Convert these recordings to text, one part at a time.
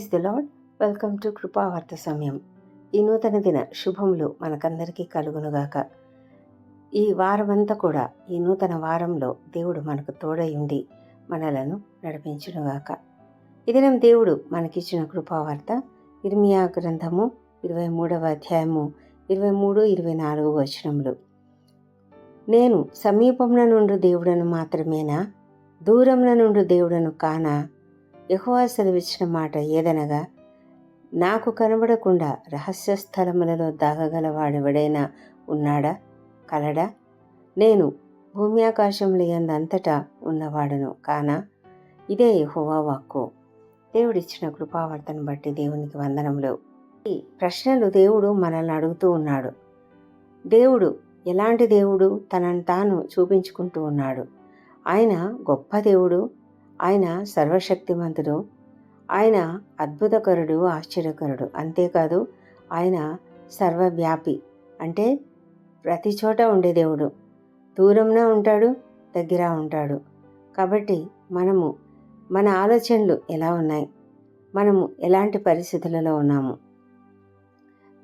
Praise the Lord welcome to కృపావార్త సమయం. ఈ నూతన దిన శుభములు మనకందరికీ కలుగునుగాక. ఈ వారమంతా కూడా ఈ నూతన వారంలో దేవుడు మనకు తోడై ఉండి మనలను నడిపించునుగాక. ఈ దినం దేవుడు మనకిచ్చిన కృపావార్త ఇర్మియా గ్రంథము ఇరవై మూడవ అధ్యాయము ఇరవై మూడు ఇరవై నాలుగు వచనములు. నేను సమీపమున నుండి దేవుడను మాత్రమేనా? దూరమున నుండి దేవుడను కానా? యహోవా సెలవిచ్చిన మాట ఏదనగా నాకు కనబడకుండా రహస్య స్థలములలో దాగగలవాడెవడైనా ఉన్నాడా? కలడా? నేను భూమి ఆకాశములు ఎందంతటా ఉన్నవాడను కానా? ఇదే యహోవా వాక్కు. దేవుడిచ్చిన కృపావర్తను బట్టి దేవునికి వందనములు. ఈ ప్రశ్నలు దేవుడు మనల్ని అడుగుతూ ఉన్నాడు. దేవుడు ఎలాంటి దేవుడు? తనను తాను చూపించుకుంటూ ఉన్నాడు. ఆయన గొప్ప దేవుడు ఆయన సర్వశక్తిమంతుడు. ఆయన అద్భుతకరుడు ఆశ్చర్యకరుడు. అంతేకాదు ఆయన సర్వవ్యాపి. అంటే ప్రతి చోట ఉండే దేవుడు. దూరంగా ఉంటాడు దగ్గర ఉంటాడు. కాబట్టి మనము మన ఆలోచనలు ఎలా ఉన్నాయి? మనము ఎలాంటి పరిస్థితులలో ఉన్నాము?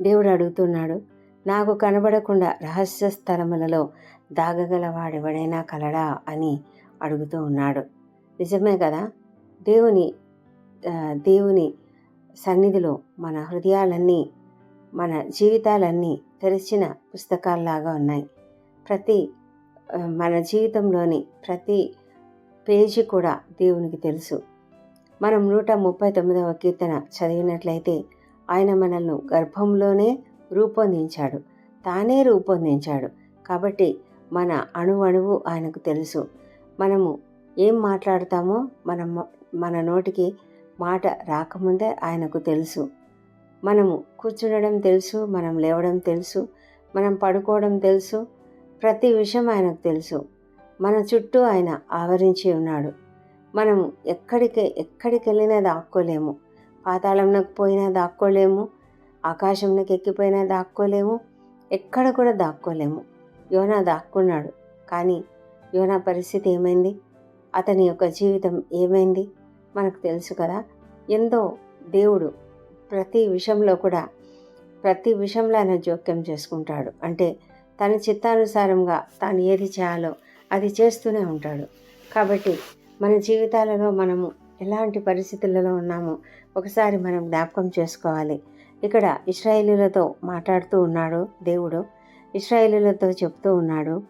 దేవుడు అడుగుతున్నాడు నాకు కనబడకుండా రహస్య స్థలములలో దాగగలవాడెవడైనా కలడా? అని అడుగుతూ ఉన్నాడు. నిజమే కదా? దేవుని దేవుని సన్నిధిలో మన హృదయాలన్నీ మన జీవితాలన్నీ తెరిచిన పుస్తకాల్లాగా ఉన్నాయి. ప్రతి మన జీవితంలోని ప్రతి పేజీ కూడా దేవునికి తెలుసు. మనం నూట ముప్పై తొమ్మిదవ కీర్తన చదివినట్లయితే ఆయన మనల్ని గర్భంలోనే రూపొందించాడు. తానే రూపొందించాడు. కాబట్టి మన అణువణువు ఆయనకు తెలుసు. మనము ఏం మాట్లాడతామో మనం మన నోటికి మాట రాకముందే ఆయనకు తెలుసు. మనము కూర్చుండడం తెలుసు మనం లేవడం తెలుసు మనం పడుకోవడం తెలుసు ప్రతి విషయం ఆయనకు తెలుసు. మన చుట్టూ ఆయన ఆవరించి ఉన్నాడు. మనము ఎక్కడికి ఎక్కడికి వెళ్ళినా దాక్కోలేము. పాతాళంలోకి పోయినా దాక్కోలేము. ఆకాశంలోకి ఎక్కిపోయినా దాక్కోలేము. ఎక్కడ కూడా దాక్కోలేము. యోనా దాక్కున్నాడు. కానీ యోనా పరిస్థితి ఏమైంది? అతని యొక్క జీవితం ఏమైంది? మనకు తెలుసు కదా. ఎంతో దేవుడు ప్రతి విషయంలో కూడా ప్రతి విషయంలో ఆయన జోక్యం చేసుకుంటాడు. అంటే తన చిత్తానుసారంగా తాను ఏది చేయాలో అది చేస్తూనే ఉంటాడు. కాబట్టి మన జీవితాలలో మనము ఎలాంటి పరిస్థితులలో ఉన్నామో ఒకసారి మనం జ్ఞాపకం చేసుకోవాలి. ఇక్కడ ఇస్రాయేలీలతో మాట్లాడుతూ ఉన్నాడు దేవుడు. ఇస్రాయేలీలతో చెప్తూ ఉన్నాడు.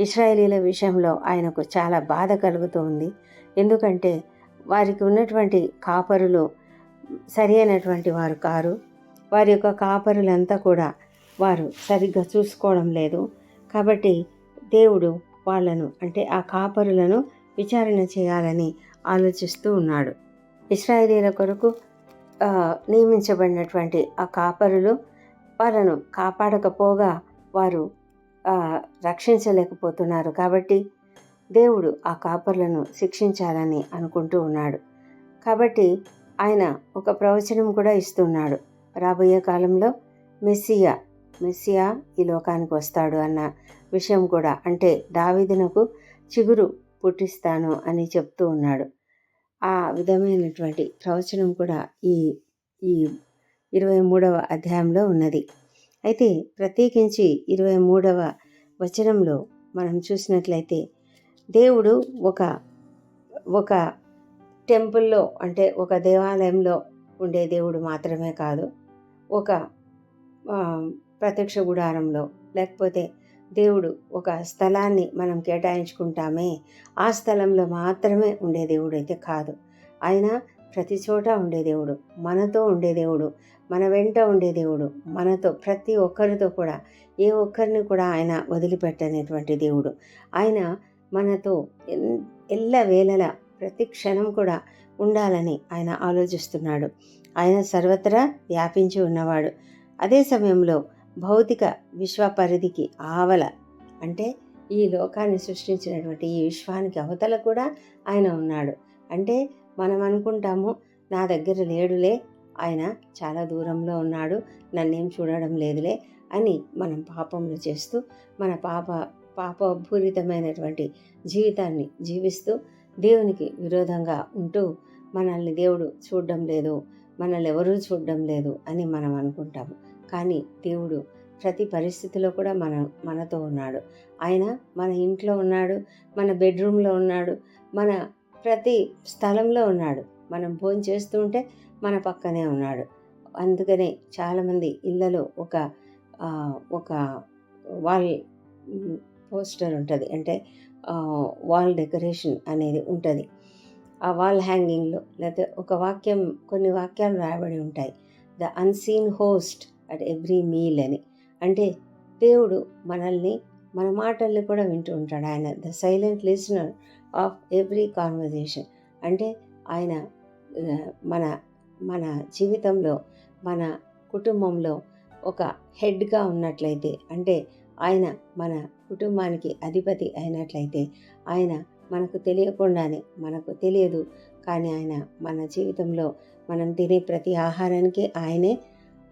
ఇస్రాయేలీల విషయంలో ఆయనకు చాలా బాధ కలుగుతూ ఉంది. ఎందుకంటే వారికి ఉన్నటువంటి కాపరులు సరి అయినటువంటి వారు కారు. వారి యొక్క కాపరులంతా కూడా వారు సరిగ్గా చూసుకోవడం లేదు. కాబట్టి దేవుడు వాళ్ళను అంటే ఆ కాపరులను విచారణ చేయాలని ఆలోచిస్తూ ఉన్నాడు. ఇస్రాయేలీల కొరకు నియమించబడినటువంటి ఆ కాపరులు వాళ్ళను కాపాడకపోగా వారు రక్షించలేకపోతున్నారు. కాబట్టి దేవుడు ఆ కాపర్లను శిక్షించాలని అనుకుంటూ ఉన్నాడు. కాబట్టి ఆయన ఒక ప్రవచనం కూడా ఇస్తున్నాడు. రాబోయే కాలంలో మెస్సియా మెస్సియా ఈ లోకానికి వస్తాడు అన్న విషయం కూడా. అంటే దావిదినకు చిగురు పుట్టిస్తాను అని చెప్తూ ఉన్నాడు. ఆ విధమైనటువంటి ప్రవచనం కూడా ఈ ఈ ఇరవై మూడవ అధ్యాయంలో ఉన్నది. అయితే ప్రత్యేకించి ఇరవై మూడవ వచనంలో మనం చూసినట్లయితే దేవుడు ఒక ఒక టెంపుల్లో అంటే ఒక దేవాలయంలో ఉండే దేవుడు మాత్రమే కాదు ఒక ప్రత్యక్ష గుడారంలో లేకపోతే దేవుడు ఒక స్థలాన్ని మనం కేటాయించుకుంటామే ఆ స్థలంలో మాత్రమే ఉండే దేవుడు అయితే కాదు. ఆయన ప్రతి చోట ఉండే దేవుడు మనతో ఉండే దేవుడు మన వెంట ఉండే దేవుడు మనతో ప్రతి ఒక్కరితో కూడా ఏ ఒక్కరిని కూడా ఆయన వదిలిపెట్టనేటువంటి దేవుడు. ఆయన మనతో ఎల్ల వేళల ప్రతి క్షణం కూడా ఉండాలని ఆయన ఆలోచిస్తున్నాడు. ఆయన సర్వత్రా వ్యాపించి ఉన్నవాడు. అదే సమయంలో భౌతిక విశ్వ పరిధికి ఆవల అంటే ఈ లోకాన్ని సృష్టించినటువంటి ఈ విశ్వానికి అవతల కూడా ఆయన ఉన్నాడు. అంటే మనం అనుకుంటాము నా దగ్గర లేడులే ఆయన చాలా దూరంలో ఉన్నాడు నన్నేం చూడడం లేదులే అని మనం పాపములు చేస్తూ మన పాప పాపభూరితమైనటువంటి జీవితాన్ని జీవిస్తూ దేవునికి విరోధంగా ఉంటూ మనల్ని దేవుడు చూడడం లేదు మనల్ని ఎవరూ చూడడం లేదు అని మనం అనుకుంటాము. కానీ దేవుడు ప్రతి పరిస్థితిలో కూడా మన మనతో ఉన్నాడు. ఆయన మన ఇంట్లో ఉన్నాడు మన బెడ్రూమ్లో ఉన్నాడు మన ప్రతి స్థలంలో ఉన్నాడు. మనం భోజనం చేస్తూ ఉంటే మన పక్కనే ఉన్నాడు. అందుకనే చాలామంది ఇళ్ళలో ఒక ఒక వాల్ పోస్టర్ ఉంటుంది. అంటే వాల్ డెకరేషన్ అనేది ఉంటుంది. ఆ వాల్ హ్యాంగింగ్లో లేకపోతే ఒక వాక్యం కొన్ని వాక్యాలు రాయబడి ఉంటాయి. The unseen host at every meal అని. అంటే దేవుడు మనల్ని మన మాటల్ని కూడా వింటూ ఉంటాడు. ఆయన the silent listener of every conversation. అంటే ఆయన మన మన జీవితంలో మన కుటుంబంలో ఒక హెడ్గా ఉన్నట్లయితే అంటే ఆయన మన కుటుంబానికి అధిపతి అయినట్లయితే ఆయన మనకు తెలియకుండానే మనకు తెలియదు కానీ ఆయన మన జీవితంలో మనం తినే ప్రతి ఆహారానికి ఆయనే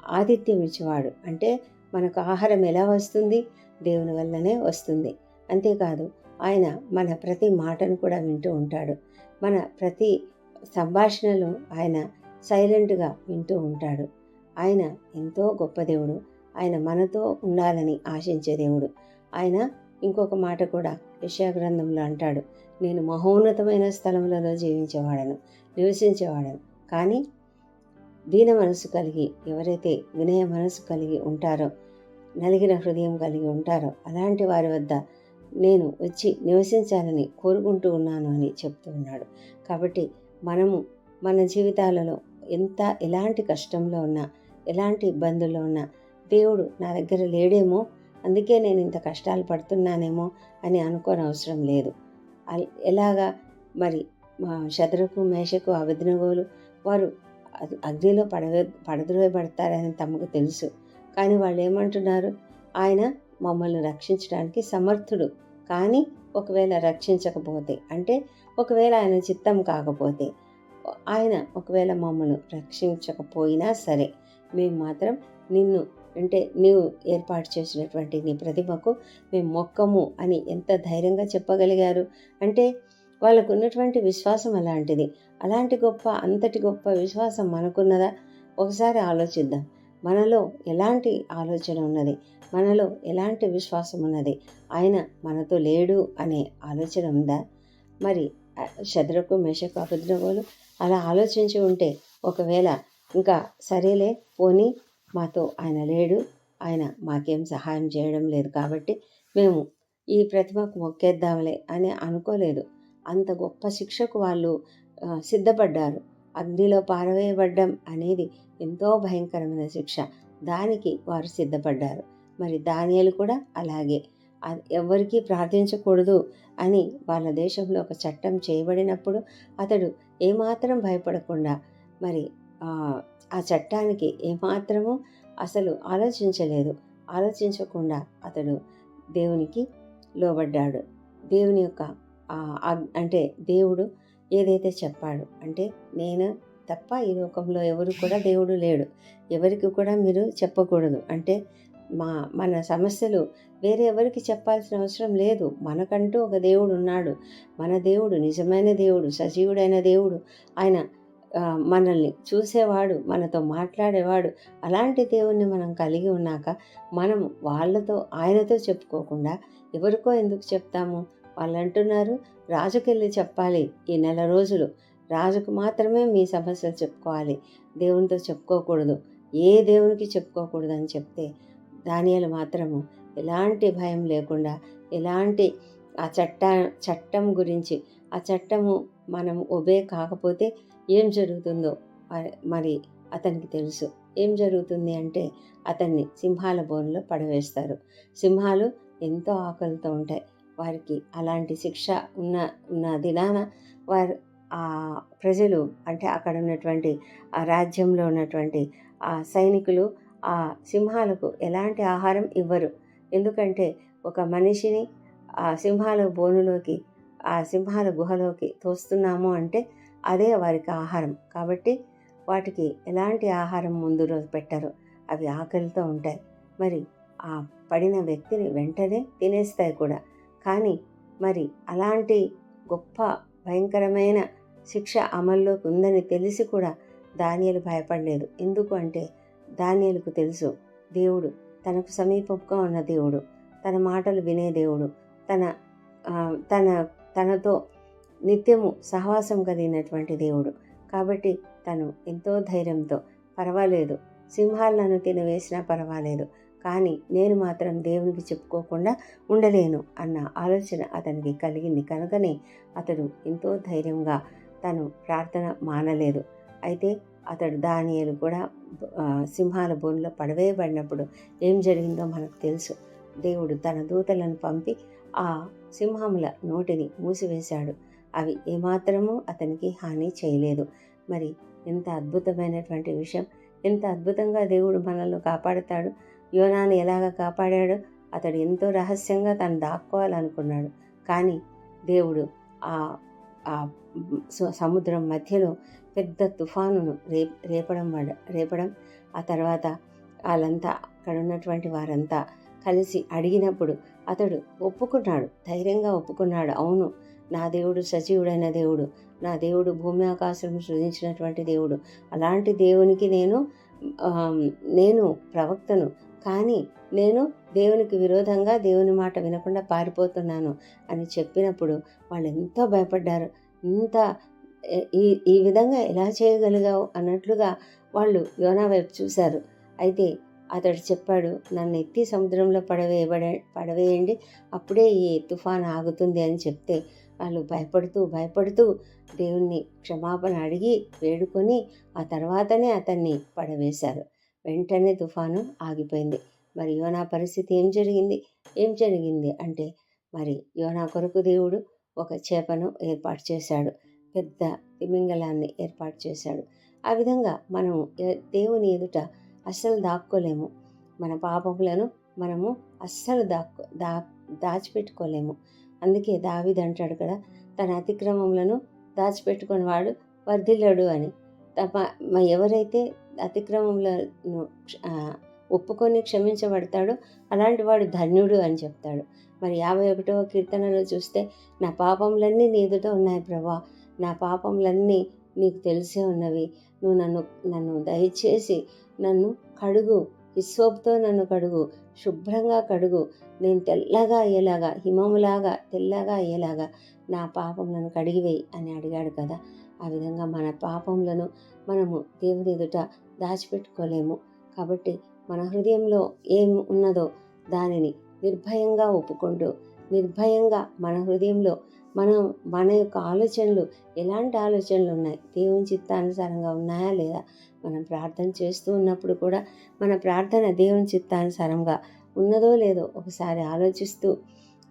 ఆతిథ్యం ఇచ్చేవాడు. అంటే మనకు ఆహారం ఎలా వస్తుంది? దేవుని వల్లనే వస్తుంది. అంతేకాదు ఆయన మన ప్రతి మాటను కూడా వింటూ ఉంటాడు. మన ప్రతి సంభాషణలు ఆయన సైలెంట్గా వింటూ ఉంటాడు. ఆయన ఎంతో గొప్ప దేవుడు. ఆయన మనతో ఉండాలని ఆశించే దేవుడు. ఆయన ఇంకొక మాట కూడా యశాగ్రంథంలో అంటాడు. నేను మహోన్నతమైన స్థలములలో జీవించేవాడను నివసించేవాడను. కానీ దీన మనసు కలిగి ఎవరైతే వినయ మనసు కలిగి ఉంటారో నలిగిన హృదయం కలిగి ఉంటారో అలాంటి వారి వద్ద నేను వచ్చి నివసించాలని కోరుకుంటూ ఉన్నాను అని చెప్తూ ఉన్నాడు. కాబట్టి మనము మన జీవితాలలో ఎంత ఎలాంటి కష్టంలో ఉన్నా ఎలాంటి ఇబ్బందుల్లో ఉన్నా దేవుడు నా దగ్గర లేడేమో అందుకే నేను ఇంత కష్టాలు పడుతున్నానేమో అని అనుకోని అవసరం లేదు. ఎలాగా మరి శత్రుకు మేషకు అభిజ్ఞగోలు వారు అగ్నిలో పడవే పడద్రోయబడతారని తమకు తెలుసు. కానీ వాళ్ళు ఏమంటున్నారు? ఆయన మమ్మల్ని రక్షించడానికి సమర్థుడు. కానీ ఒకవేళ రక్షించకపోతే అంటే ఒకవేళ ఆయన చిత్తం కాకపోతే ఆయన ఒకవేళ మమ్మల్ని రక్షించకపోయినా సరే మేము మాత్రం నిన్ను అంటే నీవు ఏర్పాటు చేసినటువంటి నీ ప్రతిభకు మేము మొక్కము అని ఎంత ధైర్యంగా చెప్పగలిగారు? అంటే వాళ్ళకు ఉన్నటువంటి విశ్వాసం అలాంటిది. అలాంటి గొప్ప అంతటి గొప్ప విశ్వాసం మనకున్నదా? ఒకసారి ఆలోచిద్దాం. మనలో ఎలాంటి ఆలోచన ఉన్నది? మనలో ఎలాంటి విశ్వాసం ఉన్నది? ఆయన మనతో లేడు అనే ఆలోచన ఉందా? మరి శద్రకు మేషకు అభిద్రవోలు అలా ఆలోచించి ఉంటే ఒకవేళ ఇంకా సరేలే పోనీ మాతో ఆయన లేడు ఆయన మాకేం సహాయం చేయడం లేదు కాబట్టి మేము ఈ ప్రతిమకు మొక్కేద్దాంలే అని అనుకోలేదు. అంత గొప్ప శిక్షకు వాళ్ళు సిద్ధపడ్డారు. అగ్నిలో పారవేయబడ్డం అనేది ఎంతో భయంకరమైన శిక్ష. దానికి వారు సిద్ధపడ్డారు. మరి దానియలు కూడా అలాగే. అది ఎవరికీ ప్రార్థించకూడదు అని వాళ్ళ దేశంలో ఒక చట్టం చేయబడినప్పుడు అతడు ఏమాత్రం భయపడకుండా మరి ఆ, చట్టానికి ఏమాత్రము అసలు ఆలోచించలేదు. ఆలోచించకుండా అతడు దేవునికి లోబడ్డాడు. దేవుని యొక్క అంటే దేవుడు ఏదైతే చెప్పాడు. అంటే నేను తప్ప ఈ లోకంలో ఎవరు కూడా దేవుడు లేడు. ఎవరికి కూడా మీరు చెప్పకూడదు. అంటే మా మన సమస్యలు వేరే ఎవరికి చెప్పాల్సిన అవసరం లేదు. మనకంటూ ఒక దేవుడు ఉన్నాడు. మన దేవుడు నిజమైన దేవుడు సజీవుడైన దేవుడు. ఆయన మనల్ని చూసేవాడు మనతో మాట్లాడేవాడు. అలాంటి దేవుణ్ణి మనం కలిగి ఉన్నాక మనం వాళ్ళతో ఆయనతో చెప్పుకోకుండా ఎవరికో ఎందుకు చెప్తాము? వాళ్ళు అంటున్నారు రాజుకెళ్ళి చెప్పాలి ఈ నెల రోజులు. రాజుకు మాత్రమే మీ సమస్యలు చెప్పుకోవాలి. దేవునితో చెప్పుకోకూడదు. ఏ దేవునికి చెప్పుకోకూడదు అని చెప్తే దానియాలు మాత్రము ఎలాంటి భయం లేకుండా ఎలాంటి ఆ చట్ట చట్టం గురించి ఆ చట్టము మనం ఒబే కాకపోతే ఏం జరుగుతుందో మరి- మరి అతనికి తెలుసు. ఏం జరుగుతుంది అంటే అతన్ని సింహాల బోన్లో పడవేస్తారు. సింహాలు ఎంతో ఆకలితో ఉంటాయి. వారికి అలాంటి శిక్ష ఉన్న ఉన్న దినాన వారు ఆ ప్రజలు అంటే అక్కడ ఉన్నటువంటి ఆ రాజ్యంలో ఉన్నటువంటి ఆ సైనికులు ఆ సింహాలకు ఎలాంటి ఆహారం ఇవ్వరు. ఎందుకంటే ఒక మనిషిని ఆ సింహాల బోనులోకి ఆ సింహాల గుహలోకి తోస్తున్నాము అంటే అదే వారికి ఆహారం. కాబట్టి వాటికి ఎలాంటి ఆహారం ముందు రోజు పెట్టరు. అవి ఆకలితో ఉంటాయి. మరి ఆ పడిన వ్యక్తిని వెంటనే తినేస్తాయి కూడా. కానీ మరి అలాంటి గొప్ప భయంకరమైన శిక్ష అమల్లోకి ఉందని తెలిసి కూడా దానియలు భయపడలేదు. ఎందుకు అంటే దానియలకు తెలుసు దేవుడు తనకు సమీపంగా ఉన్న దేవుడు. తన మాటలు వినే దేవుడు. తన తన తనతో నిత్యము సహవాసం కలిగినటువంటి దేవుడు. కాబట్టి తను ఎంతో ధైర్యంతో పర్వాలేదు. సింహాలు నన్ను తినవేసినా పర్వాలేదు. కానీ నేను మాత్రం దేవునికి చెప్పుకోకుండా ఉండలేను అన్న ఆలోచన అతనికి కలిగింది. కనుకనే అతడు ఎంతో ధైర్యంగా తను ప్రార్థన మానలేదు. అయితే అతడు దానియలు కూడా సింహాల బోన్లో పడవేయబడినప్పుడు ఏం జరిగిందో మనకు తెలుసు. దేవుడు తన దూతలను పంపి ఆ సింహముల నోటిని మూసివేశాడు. అవి ఏమాత్రము అతనికి హాని చేయలేదు. మరి ఎంత అద్భుతమైనటువంటి విషయం ఎంత అద్భుతంగా దేవుడు మనల్ని కాపాడుతాడు. యోనాను ఎలాగ కాపాడాడు? అతడు ఎంతో రహస్యంగా తను దాక్కోవాలనుకున్నాడు. కానీ దేవుడు ఆ ఆ సముద్రం మధ్యలో పెద్ద తుఫానును రే రేపడం రేపడం ఆ తర్వాత వాళ్ళంతా అక్కడ ఉన్నటువంటి వారంతా కలిసి అడిగినప్పుడు అతడు ఒప్పుకున్నాడు. ధైర్యంగా ఒప్పుకున్నాడు. అవును నా దేవుడు సజీవుడైన దేవుడు నా దేవుడు భూమి ఆకాశం సృజించినటువంటి దేవుడు. అలాంటి దేవునికి నేను నేను ప్రవక్తను కానీ నేను దేవునికి విరోధంగా దేవుని మాట వినకుండా పారిపోతున్నాను అని చెప్పినప్పుడు వాళ్ళు ఎంతో భయపడ్డారు. ఇంత ఈ ఈ విధంగా ఎలా చేయగలిగావు అన్నట్లుగా వాళ్ళు యోనా వైపు చూశారు. అయితే అతడు చెప్పాడు నన్ను ఎత్తి సముద్రంలో పడవేయబడ పడవేయండి అప్పుడే ఈ తుఫాన్ ఆగుతుంది అని చెప్తే వాళ్ళు భయపడుతూ భయపడుతూ దేవుణ్ణి క్షమాపణ అడిగి వేడుకొని ఆ తర్వాతనే అతన్ని పడవేశారు. వెంటనే తుఫాను ఆగిపోయింది. మరి యోనా పరిస్థితి ఏం జరిగింది? ఏం జరిగింది అంటే మరి యోనా కొరకు దేవుడు ఒక చేపను ఏర్పాటు చేశాడు. పెద్ద తిమింగలాన్ని ఏర్పాటు చేశాడు. ఆ విధంగా మనము దేవుని ఎదుట అస్సలు దాక్కోలేము. మన పాపములను మనము అస్సలు దాక్కు దా దాచిపెట్టుకోలేము. అందుకే దావిది అంటాడు కదా తన అతిక్రమములను దాచిపెట్టుకుని వాడు వర్ధిల్లడు అని. తప మ- ఎవరైతే అతిక్రమములను ఒప్పుకొని క్షమించబడతాడో అలాంటి వాడు ధన్యుడు అని చెప్తాడు. మరి యాభై ఒకటవ కీర్తనలో చూస్తే నా పాపములన్నీ నీ ఎదుట ఉన్నాయి ప్రభా. నా పాపములన్నీ నీకు తెలిసే ఉన్నవి. నువ్వు నన్ను నన్ను దయచేసి నన్ను కడుగు. హిస్సోపుతో నన్ను కడుగు. శుభ్రంగా కడుగు. నేను తెల్లగా అయ్యేలాగా హిమములాగా తెల్లగా అయ్యేలాగా నా పాపం నన్ను కడిగివేయి అని అడిగాడు కదా. ఆ విధంగా మన పాపములను మనము దేవుని ఎదుట దాచిపెట్టుకోలేము. కాబట్టి మన హృదయంలో ఏం ఉన్నదో దానిని నిర్భయంగా ఒప్పుకుంటూ నిర్భయంగా మన హృదయంలో మనం మన యొక్క ఆలోచనలు ఎలాంటి ఆలోచనలు ఉన్నాయి? దేవుని చిత్తానుసారంగా ఉన్నాయా లేదా? మనం ప్రార్థన చేస్తూ ఉన్నప్పుడు కూడా మన ప్రార్థన దేవుని చిత్తానుసారంగా ఉన్నదో లేదో ఒకసారి ఆలోచిస్తూ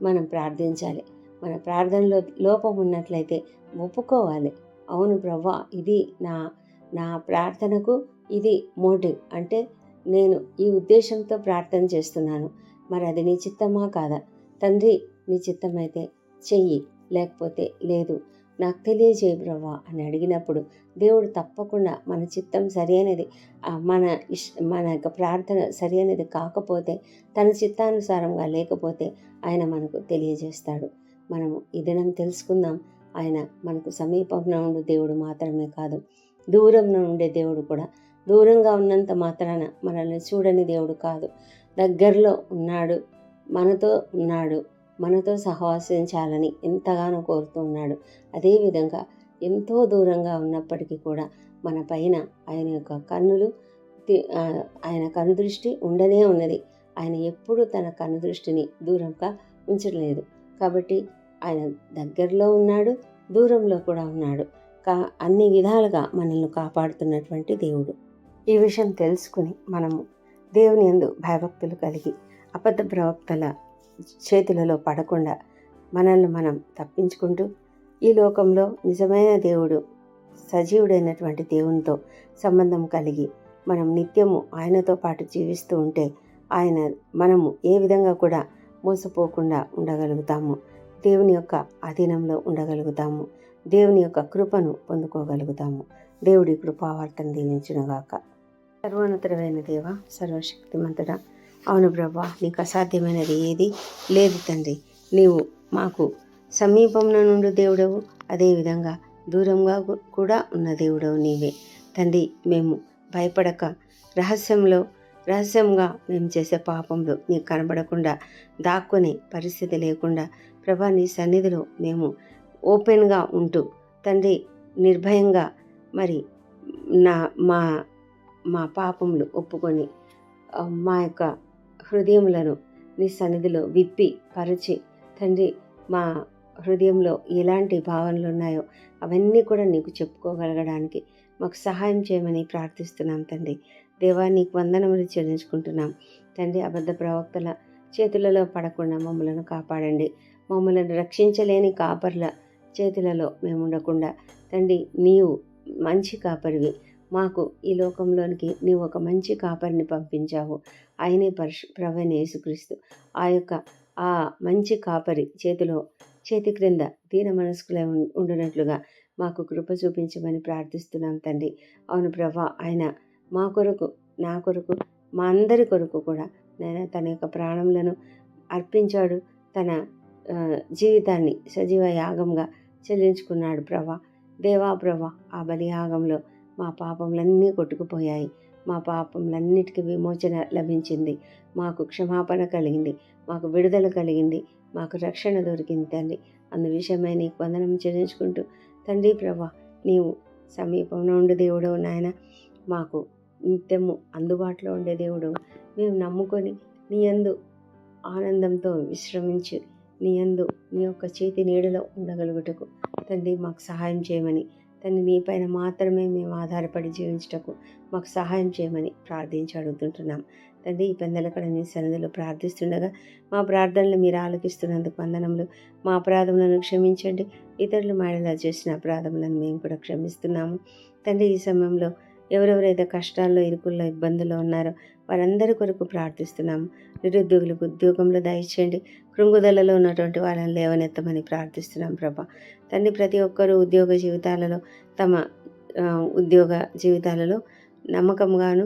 మనం ప్రార్థించాలి. మన ప్రార్థనలో లోపం ఉన్నట్లయితే ఒప్పుకోవాలి. అవును ప్రవ్వా ఇది నా నా ప్రార్థనకు ఇది మోటివ్ అంటే నేను ఈ ఉద్దేశంతో ప్రార్థన చేస్తున్నాను. మరి అది నీ చిత్తమా కాదా? తండ్రి నీ చిత్తమైతే చెయ్యి లేకపోతే లేదు. నాకు తెలియజేయ బ్రవ్వా అని అడిగినప్పుడు దేవుడు తప్పకుండా మన చిత్తం సరైనది మన ఇష్ మన యొక్క ప్రార్థన సరైనది కాకపోతే తన చిత్తానుసారంగా లేకపోతే ఆయన మనకు తెలియజేస్తాడు. మనము ఈ దినం తెలుసుకుందాం. ఆయన మనకు సమీపంలో ఉండే దేవుడు మాత్రమే కాదు దూరంలో ఉండే దేవుడు కూడా. దూరంగా ఉన్నంత మాత్రాన మనల్ని చూడని దేవుడు కాదు. దగ్గరలో ఉన్నాడు మనతో ఉన్నాడు మనతో సహవాసించాలని ఎంతగానో కోరుతూ ఉన్నాడు. అదేవిధంగా ఎంతో దూరంగా ఉన్నప్పటికీ కూడా మన పైన ఆయన యొక్క కన్నులు ఆయన కను ఆయన కనుదృష్టి ఉండనే ఉన్నది. ఆయన ఎప్పుడూ తన కనుదృష్టిని దూరంగా ఉంచలేదు కాబట్టి ఆయన దగ్గరలో ఉన్నాడు దూరంలో కూడా ఉన్నాడు. కా అన్ని విధాలుగా మనల్ని కాపాడుతున్నటువంటి దేవుడు. ఈ విషయం తెలుసుకుని మనము దేవుని యందు భయభక్తులు కలిగి అబద్ధ ప్రవక్తల చేతులలో పడకుండా మనల్ని మనం తప్పించుకుంటూ ఈ లోకంలో నిజమైన దేవుడు సజీవుడైనటువంటి దేవునితో సంబంధం కలిగి మనం నిత్యము ఆయనతో పాటు జీవిస్తూ ఉంటే ఆయన మనము ఏ విధంగా కూడా మోసపోకుండా ఉండగలుగుతాము. దేవుని యొక్క అధీనంలో ఉండగలుగుతాము. దేవుని యొక్క కృపను పొందుకోగలుగుతాము. దేవుడి కృపావార్తను దీవించునుగాక. సర్వోన్నతమైన దేవ సర్వశక్తిమంతుడ అవును ప్రభా నీకు అసాధ్యమైనది ఏది లేదు తండ్రి. నీవు మాకు సమీపంలో నుండి దేవుడవు అదేవిధంగా దూరంగా కూడా ఉన్న దేవుడవు నీవే. తండ్రి మేము భయపడక రహస్యంలో రహస్యంగా మేము చేసే పాపంలో నీకు కనబడకుండా దాక్కునే పరిస్థితి లేకుండా ప్రభా నీ సన్నిధిలో మేము ఓపెన్గా ఉంటూ తండ్రి నిర్భయంగా మరి నా మా మా పాపములు ఒప్పుకొని మా యొక్క హృదయములను నీ సన్నిధిలో విప్పి పరిచి తండ్రి మా హృదయంలో ఎలాంటి భావనలు ఉన్నాయో అవన్నీ కూడా నీకు చెప్పుకోగలగడానికి మాకు సహాయం చేయమని ప్రార్థిస్తున్నాం తండ్రి. దేవా నీకు వందనములు చెల్లించుకుంటున్నాం. తండ్రి అబద్ధ ప్రవక్తల చేతులలో పడకుండా మమ్మలను కాపాడండి. మమ్మల్ని రక్షించలేని కాపర్ల చేతులలో మేము ఉండకుండా తండ్రి నీవు మంచి కాపరివి. మాకు ఈ లోకంలోనికి నీవు ఒక మంచి కాపరిని పంపించావు. ఆయనే పరశు ప్రవణ యేసుక్రీస్తు. ఆ యొక్క ఆ మంచి కాపరి చేతిలో చేతి క్రింద దీన మనస్కులై ఉండునట్లుగా మాకు కృప చూపించమని ప్రార్థిస్తున్నాం తండ్రి. అవును ప్రభా ఆయన మా కొరకు నా కొరకు మా అందరి కొరకు కూడా నేను తన యొక్క ప్రాణములను అర్పించాడు. తన జీవితాన్ని సజీవ యాగంగా చెల్లించుకున్నాడు ప్రభా. దేవా ప్రభా ఆ బలియాగంలో మా పాపములన్నీ కొట్టుకుపోయాయి. మా పాపములన్నిటికీ విమోచన లభించింది. మాకు క్షమాపణ కలిగింది. మాకు విడుదల కలిగింది. మాకు రక్షణ దొరికింది తండ్రి అందు విషయమై నీకు వందనం చెల్లించుకుంటూ తండ్రి ప్రభా నీవు సమీపంలో ఉండే దేవుడు నాయన. మాకు నిత్యము అందుబాటులో ఉండే దేవుడు మేము నమ్ముకొని నీ అందు ఆనందంతో విశ్రమించి నీ యందు నీ యొక్క చేతి నీడలో ఉండగలుగుటకు. తండ్రి మాకు సహాయం చేయమని. తండ్రి నీ పైన మాత్రమే మేము ఆధారపడి జీవించటకు మాకు సహాయం చేయమని ప్రార్థించి అడుగుతుంటున్నాం. తండ్రి ఈ పెందలకడ నీ సన్నిధిలో ప్రార్థిస్తుండగా మా ప్రార్థనలు మీరు ఆలకిస్తున్నందుకు వందనములు. మా అపరాధములను క్షమించండి. ఇతరులు మాడలా చేసిన అపరాధములను మేము కూడా క్షమిస్తున్నాము. తండ్రి ఈ సమయంలో ఎవరెవరైతే కష్టాల్లో ఇరుకుల్లో ఇబ్బందుల్లో ఉన్నారో వారందరి కొరకు ప్రార్థిస్తున్నాం. నిరుద్యోగులకు ఉద్యోగంలో దయచేయండి. కృంగుదలలో ఉన్నటువంటి వాళ్ళని లేవనెత్తమని ప్రార్థిస్తున్నాం ప్రభా. తండ్రి ప్రతి ఒక్కరూ ఉద్యోగ జీవితాలలో తమ ఉద్యోగ జీవితాలలో నమ్మకంగాను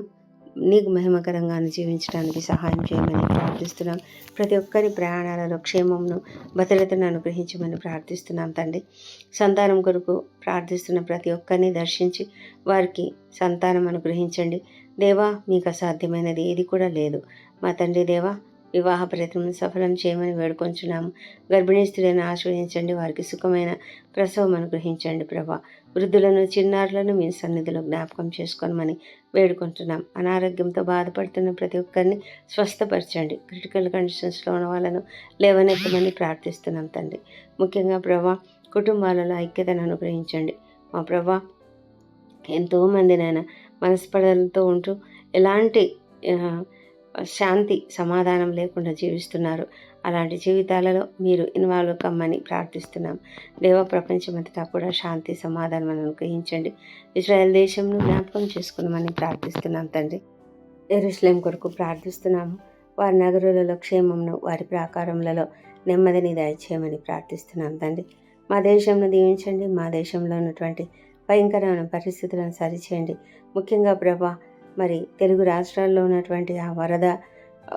నీకు మహిమకరంగాను జీవించడానికి సహాయం చేయమని ప్రార్థిస్తున్నాం. ప్రతి ఒక్కరి ప్రయాణాలలో క్షేమంను భద్రతను అనుగ్రహించమని ప్రార్థిస్తున్నాం తండ్రి. సంతానం కొరకు ప్రార్థిస్తున్న ప్రతి ఒక్కరిని దర్శించి వారికి సంతానం అనుగ్రహించండి. దేవా మీకు అసాధ్యమైనది ఏది కూడా లేదు. మా తండ్రి దేవా వివాహ ప్రయత్నం సఫలం చేయమని వేడుకొంచున్నాము. గర్భిణీ స్త్రీలను ఆశ్రయించండి వారికి సుఖమైన ప్రసవం అనుగ్రహించండి ప్రభా. వృద్ధులను చిన్నారులను మీ సన్నిధిలో జ్ఞాపకం చేసుకోనమని వేడుకుంటున్నాం. అనారోగ్యంతో బాధపడుతున్న ప్రతి ఒక్కరిని స్వస్థపరచండి. క్రిటికల్ కండిషన్స్లో ఉన్న వాళ్ళను లేవనెత్తమని ప్రార్థిస్తున్నాం తండ్రి. ముఖ్యంగా ప్రభా కుటుంబాలలో ఐక్యతను అనుగ్రహించండి. మా ప్రభా ఎంతోమంది మనస్పర్ధలతో ఉంటూ ఎలాంటి శాంతి సమాధానం లేకుండా జీవిస్తున్నారు. అలాంటి జీవితాలలో మీరు ఇన్వాల్వ్ కమ్మని ప్రార్థిస్తున్నాం. దేవ ప్రపంచమంతటా కూడా శాంతి సమాధానం అనుగ్రహించండి. ఇజ్రాయెల్ దేశంను జ్ఞాపకం చేసుకున్నామని ప్రార్థిస్తున్నాం తండ్రి. ఎరుస్లేం కొరకు ప్రార్థిస్తున్నాము. వారి నగరులలో క్షేమంను వారి ప్రాకారములలో నెమ్మదిని దయచేయమని ప్రార్థిస్తున్నాం తండ్రి. మా దేశంను దీవించండి. మా దేశంలో ఉన్నటువంటి భయంకరమైన పరిస్థితులను సరిచేయండి. ముఖ్యంగా ప్రభా మరి తెలుగు రాష్ట్రాల్లో ఉన్నటువంటి ఆ వరద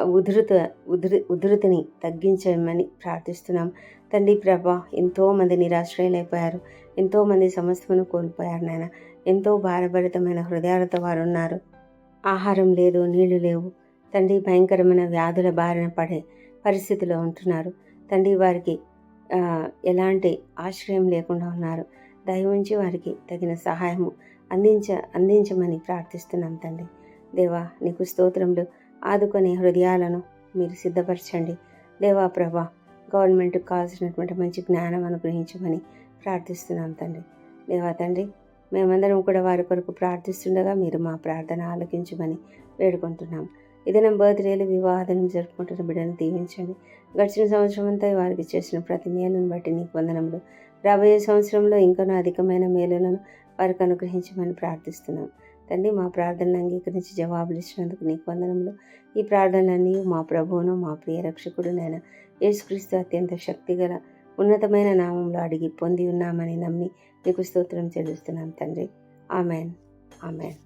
ఉధృత ఉధృ ఉధృతిని తగ్గించమని ప్రార్థిస్తున్నాం. తండ్రి ప్రభా ఎంతోమంది నిరాశ్రయులైపోయారు. ఎంతోమంది సమస్యను కోల్పోయారు నాయన. ఎంతో భారభరితమైన హృదయాలతో వారు ఉన్నారు ఆహారం లేదు నీళ్ళు లేవు. తండ్రి భయంకరమైన వ్యాధుల బారిన పడే పరిస్థితిలో ఉంటున్నారు. తండ్రి వారికి ఎలాంటి ఆశ్రయం లేకుండా ఉన్నారు. దయవుంచి వారికి తగిన సహాయము అందించ అందించమని ప్రార్థిస్తున్నాం తండ్రి. దేవా నీకు స్తోత్రములు ఆదుకునే హృదయాలను మీరు సిద్ధపరచండి. దేవా ప్రభా గవర్నమెంట్కి కావాల్సినటువంటి మంచి జ్ఞానం అనుగ్రహించమని ప్రార్థిస్తున్నాం తండ్రి. దేవా తండ్రి మేమందరం కూడా వారి కొరకు ప్రార్థిస్తుండగా మీరు మా ప్రార్థన ఆలకించమని వేడుకుంటున్నాం. ఇదనం బర్త్డేలు వివాహాలను జరుపుకుంటున్న బిడ్డను దీవించండి. గడిచిన సంవత్సరం అంతా వారికి చేసిన ప్రతి మేలును బట్టి నీకు వందనములు రాబోయే సంవత్సరంలో ఇంకనూ అధికమైన మేలులను వారికి అనుగ్రహించమని ప్రార్థిస్తున్నాం. తండ్రి మా ప్రార్థనలు అంగీకరించి జవాబులు ఇచ్చినందుకు నీకు వందనములు. ఈ ప్రార్థనలన్నీ మా ప్రభువును మా ప్రియ రక్షకుడు నేను యేసుక్రీస్తు అత్యంత శక్తిగల ఉన్నతమైన నామంలో అడిగి పొంది ఉన్నామని నమ్మి నీకు స్తోత్రం చెల్లిస్తున్నాం తండ్రి. ఆమెన్. ఆమెన్.